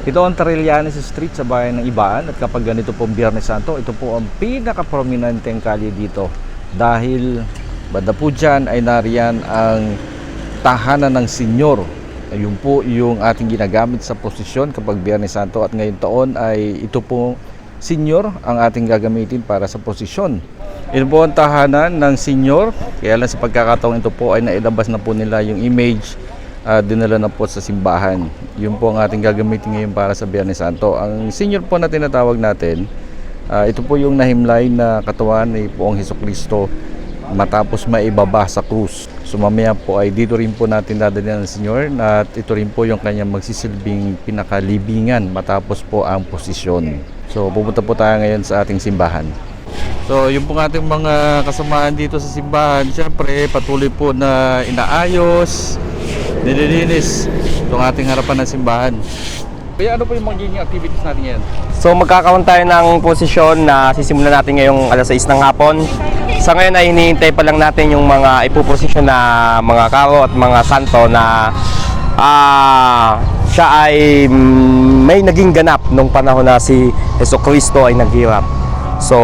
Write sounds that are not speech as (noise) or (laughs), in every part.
Ito ang Trillanes Street sa bayan ng Ibaan at kapag ganito pong Biyernes Santo, ito po ang pinaka-prominenteng kalye dito dahil banda po dyan ay nariyan ang tahanan ng senyor. Ayun po yung ating ginagamit sa posisyon kapag Biyernes Santo at ngayon taon ay ito po senyor ang ating gagamitin para sa posisyon. Ito po ang tahanan ng senyor. Kaya lang sa pagkakataong ito po ay nailabas na po nila yung image uh, dinala na po sa simbahan. Yun po ang ating gagamitin ngayon para sa Biyernes Santo. Ang senior po na tinatawag natin, ah, ito po yung nahimlay na katawan ni Poong Heso Kristo matapos maibaba sa krus. So mamaya po ay dito rin po natin dadalhin ng senior at ito rin po yung kanyang magsisilbing pinakalibingan matapos po ang posisyon. So pupunta po tayo ngayon sa ating simbahan. So, yung pong ating mga kasamaan dito sa simbahan, syempre patuloy po na inaayos, nililinis itong ating harapan ng simbahan. Kaya ano po yung magiging activities natin ngayon? So magkakaroon tayo ng posisyon na sisimulan natin ngayong alas 6 ng hapon. Sa ngayon ay hinihintay pa lang natin yung mga ipoposisyon na mga karo at mga santo na ah siya ay mm, may naging ganap nung panahon na si Yeso Cristo ay naghirap. So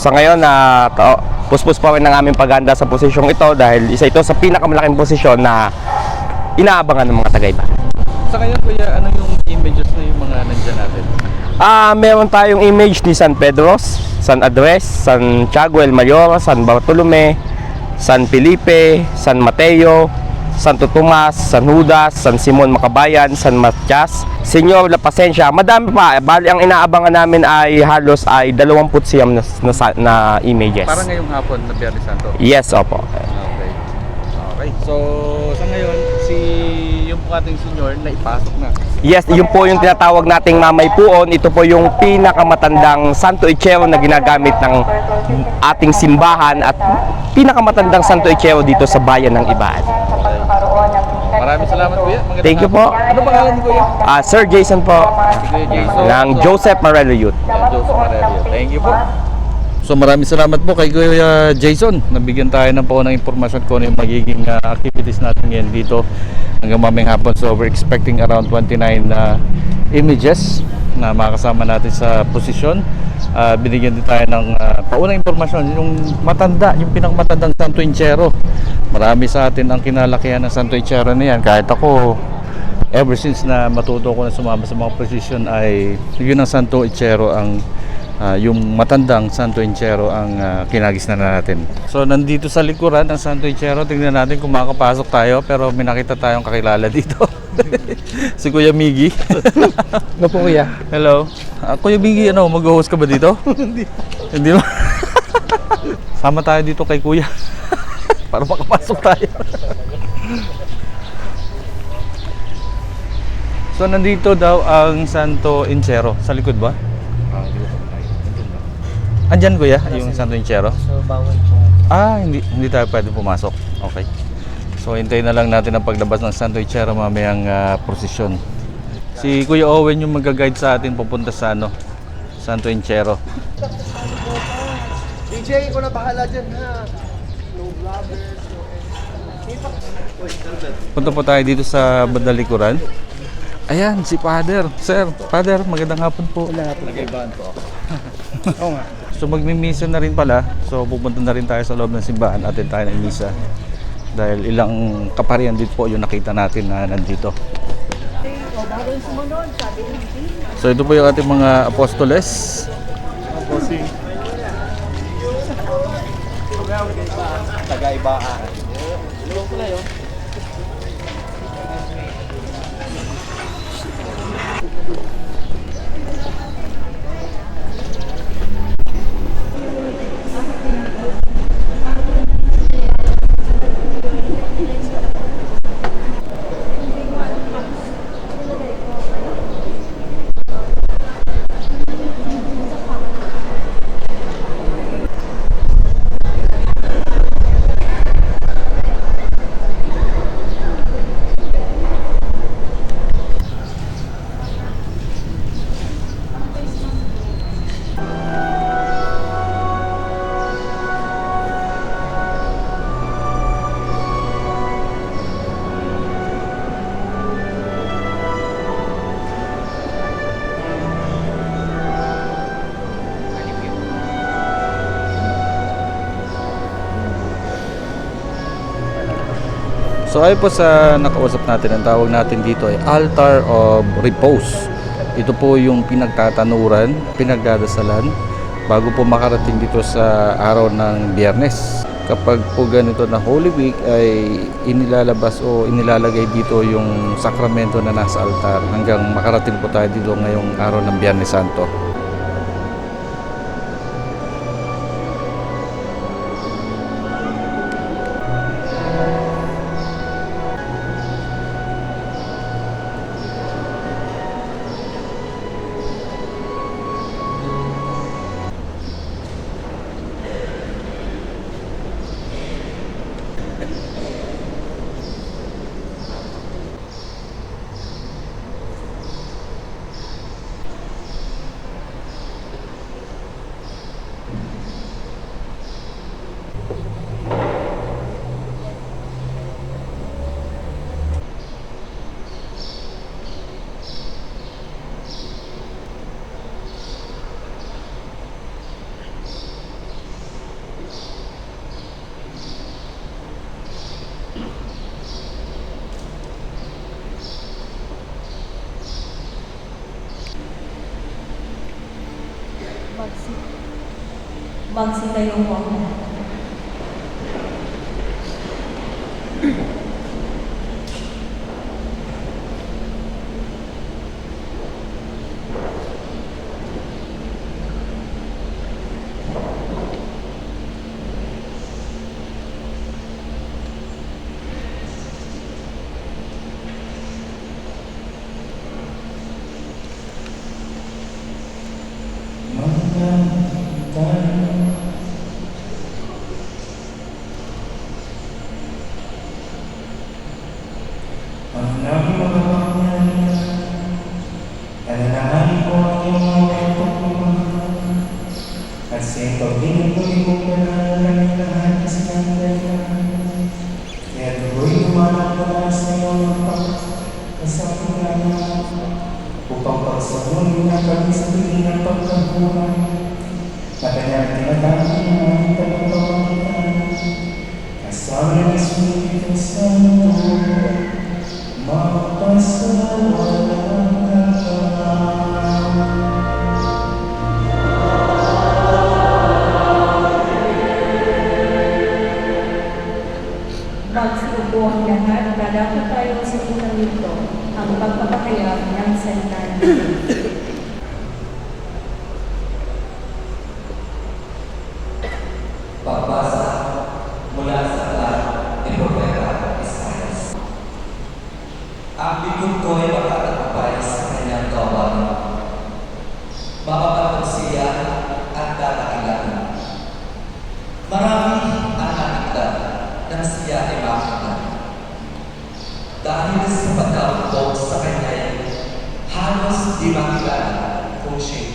sa ngayon na uh, puspos pa rin ng aming paghanda sa posisyong ito dahil isa ito sa pinakamalaking posisyon na inaabangan ng mga tagaiba. Sa ngayon kuya, ano yung images na yung mga nandyan natin? Ah, meron tayong image ni San Pedros, San Andres, San Tiago el Mayor, San Bartolome, San Felipe, San Mateo, Santo Tomas, San Judas, San Simon Makabayan, San Matias, Senyor La Pasencia. Madami pa. Bali ang inaabangan namin ay halos ay 20 siyam na, na, na images. Parang ngayong hapon na Biyernes Santo. Yes, opo. Okay. Okay. So, sa ngayon, si yung po ating senior na ipasok na. Yes, yun po yung tinatawag nating mamay puon. Ito po yung pinakamatandang Santo Ichero na ginagamit ng ating simbahan at pinakamatandang Santo Ichero dito sa bayan ng Ibaan. Maraming salamat kuya. Magandang Thank you po. Ano pangalan ni kuya? Ah, Sir Jason po Si Kuya Jason. ng Joseph Marelo Youth. Joseph Marelia. Thank you po. So maraming salamat po kay Kuya Jason. Nabigyan tayo ng paunang impormasyon kung ano yung magiging uh, activities natin ngayon dito hanggang mamayang hapon. So we're expecting around 29 na images na makasama natin sa posisyon. Uh, binigyan din tayo ng uh, paunang impormasyon yung matanda, yung pinakamatandang Santo Inchero. Marami sa atin ang kinalakihan ng Santo Inchero na yan. Kahit ako, ever since na matuto ko na sumama sa mga position ay yun ang Santo Ichero ang ah, yung matandang Santo Ichero ang uh, kinagisnan na natin. So nandito sa likuran ng Santo Ichero, tingnan natin kung makakapasok tayo pero may nakita tayong kakilala dito. (laughs) si Kuya Migi. Ano po kuya? Hello. Ah, Kuya Migi, ano, mag-host ka ba dito? (laughs) Hindi. Hindi mo? (laughs) Sama tayo dito kay Kuya. Para makapasok tayo. so nandito daw ang Santo Inchero. Sa likod ba? Andyan Kuya, yung Santo Inchero? So, bawal po. Ah, hindi hindi tayo pwede pumasok. Okay. So hintayin na lang natin ang paglabas ng Santo Ichero mamayang ah, prosesyon. Si Kuya Owen yung mag-guide sa atin papunta sa ano, Santo Ichero. DJ, ikaw na bahala dyan ha. No vloggers, no Punta po tayo dito sa bandalikuran. Ayan, si Father. Sir, Father, magandang hapon po. Nag-ibaan po ako. Oo nga. So magmimisa na rin pala. So pupunta na rin tayo sa loob ng simbahan. Atin tayo ng misa. Dahil ilang kaparian din po yung nakita natin na nandito. So ito po yung ating mga apostoles. Taga-ibaan. So ayon po sa nakausap natin, ang tawag natin dito ay Altar of Repose. Ito po yung pinagtatanuran, pinagdadasalan bago po makarating dito sa araw ng biyernes. Kapag po ganito na Holy Week ay inilalabas o inilalagay dito yung sakramento na nasa altar hanggang makarating po tayo dito ngayong araw ng Biyernes Santo. Magsitayo po ako. Kasi upang pagsabunin na kami sa tingin ng pagkabuhan na kanyang tinatawag ng aming pagpapamagitan. Kasama ng Espiritu Santo, magpasawalang lahat. Nang siya ay makita. Dahil sa pagkaumpog sa kanya, halos di makilala kung siya'y